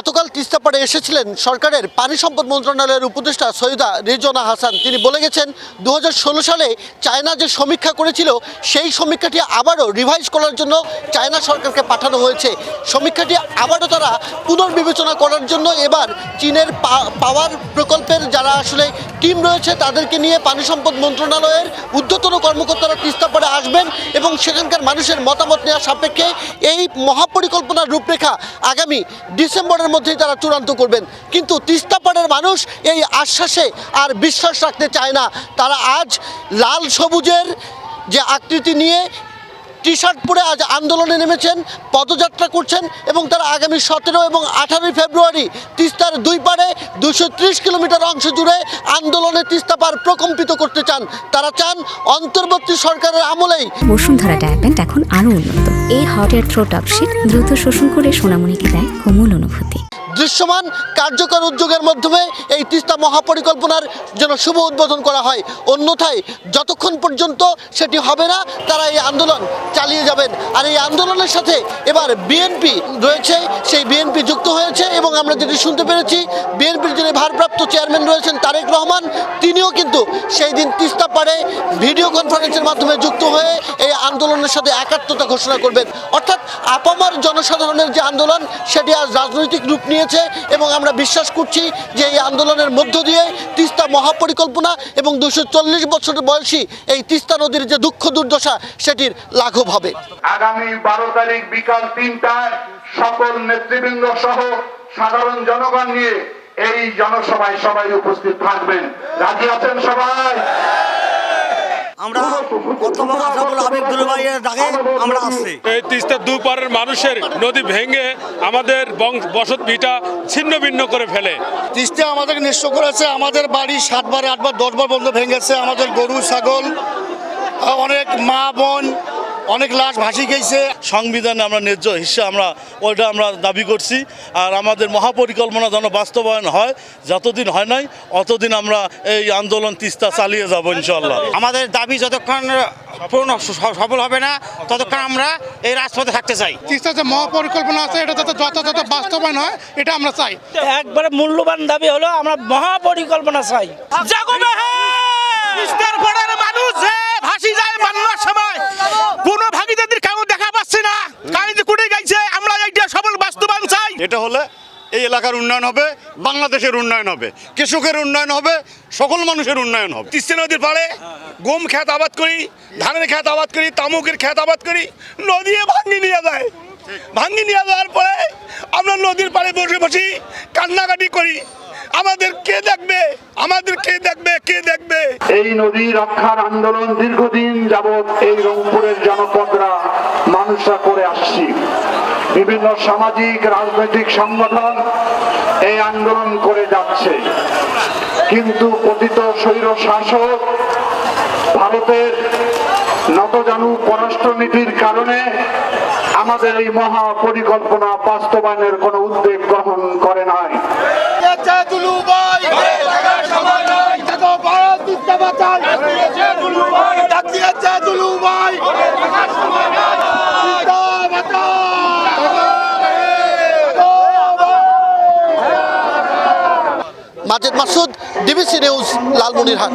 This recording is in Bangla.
গতকাল তিস্তাপাড়ে এসেছিলেন সরকারের পানি সম্পদ মন্ত্রণালয়ের উপদেষ্টা সৈয়দা রেজনা হাসান। তিনি বলে গেছেন দু হাজার ষোলো সালে চায়না যে সমীক্ষা করেছিল, সেই সমীক্ষাটি আবারও রিভাইজ করার জন্য চায়না সরকারকে পাঠানো হয়েছে। সমীক্ষাটি আবারও তারা পুনর্বিবেচনা করার জন্য এবার চীনের পাওয়ার প্রকল্পের যারা আসলে টিম রয়েছে, তাদেরকে নিয়ে পানি সম্পদ মন্ত্রণালয়ের ঊর্ধ্বতন কর্মকর্তারা তিস্তাপাড়ে আসবেন এবং সেখানকার মানুষের মতামত নেওয়ার সাপেক্ষে এই মহাপরিকল্পনার রূপরেখা আগামী ডিসেম্বরের মধ্যেই তারা চূড়ান্ত করবেন। কিন্তু তিস্তাপাড়ের মানুষ এই আশ্বাসে আর বিশ্বাস রাখতে চায় না। তারা আজ লাল সবুজের যে আকৃতি নিয়ে টি শার্ট পরে আজ আন্দোলনে নেমেছেন, পদযাত্রা করছেন এবং তারা আগামী সতেরো এবং আঠারোই ফেব্রুয়ারি তিস্তার দুই পারে দুশো কিলোমিটার অংশ জুড়ে আন্দোলনে তিস্তা পার প্রকম্পিত করতে চান। তারা চান অন্তর্বর্তী সরকারের আমলেই বসুন্ধরা ডায়াপেন্ট এখন আরও উন্নত। এই হট এয়ার থ্রো টপশিট দ্রুত শোষণ করে সোনামণিকে দেয় কোমল অনুভূতি। দৃশ্যমান কার্যকর উদ্যোগের মাধ্যমে এই তিস্তা মহাপরিকল্পনার যেন শুভ উদ্বোধন করা হয়। অন্যথায় যতক্ষণ পর্যন্ত সেটি হবে না, তারা এই আন্দোলন চালিয়ে যাবেন। আর এই আন্দোলনের সাথে এবার বিএনপি রয়েছে, সেই বিএনপি যুক্ত হয়েছে এবং আমরা যেটি শুনতে পেরেছি, বিএনপির যিনি ভারপ্রাপ্ত চেয়ারম্যান রয়েছেন তারেক রহমান, তিনিও কিন্তু সেই দিন তিস্তা পাড়ে ভিডিও কনফারেন্সের মাধ্যমে যুক্ত হয়ে এই আন্দোলনের সাথে একাত্মতা ঘোষণা করবেন। অর্থাৎ আপামার জনসাধারণের যে আন্দোলন, সেটি আজ রাজনৈতিক রূপ নিয়েছে। এবং আমরা বিশ্বাস করছি যে এই আন্দোলনের মধ্য দিয়ে তিস্তা মহাপরিকল্পনা এবং দুশো চল্লিশ বছরের বয়সী এই তিস্তা নদীর যে দুঃখ দুর্দশা, সেটির লাঘব হবে। আগামী বারো তারিখ বিকাল তিনটায় সকল নেতৃবৃন্দ সহ সাধারণ জনগণ নিয়ে এই জনসভায় সবাই উপস্থিত থাকবেন। রাজি আছেন সবাই? আমরা ডাকে আসছি। এই তিস্তার দুপারের মানুষের নদী ভেঙে আমাদের বংশ বসত ভিটা ছিন্ন ভিন্ন করে ফেলে। তিস্তা আমাদের নিঃস্ব করেছে। আমাদের বাড়ি সাতবার আটবার দশবার বন্ধ ভেঙেছে। আমাদের গরু ছাগল অনেক মা বোন অনেক লাশ ভাসি গেছে। সংবিধানে আমরা ন্যায্য হিসেবে আমরা ওইটা আমরা দাবি করছি। আর আমাদের মহাপরিকল্পনা যেন বাস্তবায়ন হয় যতদিন হয় নাই অতদিন আমরা এই আন্দোলন তিস্তা চালিয়ে যাব ইনশাল্লাহ আমাদের দাবি যতক্ষণ পূর্ণ সফল হবে না ততক্ষণ আমরা এই রাজপথে থাকতে চাই। তিস্তা যে মহাপরিকল্পনা আছে এটা যাতে যথাযথ বাস্তবায়ন হয় এটা আমরা চাই। একবারে মূল্যবান দাবি হলো আমরা মহাপরিকল্পনা চাই। মানুষ যে ভাসি যায় বান্নার সময় কোনো ভাগিদারির কাউ দেখা পাচ্ছে না কাহিনী কুটে গেছে আমরা এইটা সফল বাস্তবায়ন চাই এটা হলে এই এলাকার উন্নয়ন হবে বাংলাদেশের উন্নয়ন হবে কৃষকের উন্নয়ন হবে সকল মানুষের উন্নয়ন হবে। তিস্তা নদীর পাড়ে গম খ্যাত আবাদ করি ধানের খ্যাত আবাদ করি তামুকের খ্যাত আবাদ করি নদী ভাঙ্গি নিয়ে যায়। ভাঙ্গি নিয়ে যাওয়ার পরে আমরা নদীর পাড়ে বসে বসি কান্নাকাটি করি। আমাদের কে দেখবে? আমাদের কে দেখবে? কে দেখবে? এই নদী রক্ষার আন্দোলন দীর্ঘদিন যাবৎ এই রংপুরের জনপদরা মানুষরা করে আসছি। বিভিন্ন সামাজিক, রাজনৈতিক সংগঠন এই আন্দোলন করে যাচ্ছে। কিন্তু পতিত স্বৈর শাসক ভারতের নতজানু পররাষ্ট্রনীতির কারণে আমাদের এই মহা পরিকল্পনা বাস্তবায়নের কোনো উদ্যোগ গ্রহণ করে নাই। Majed Masud, DBC news, Lalmonirhat.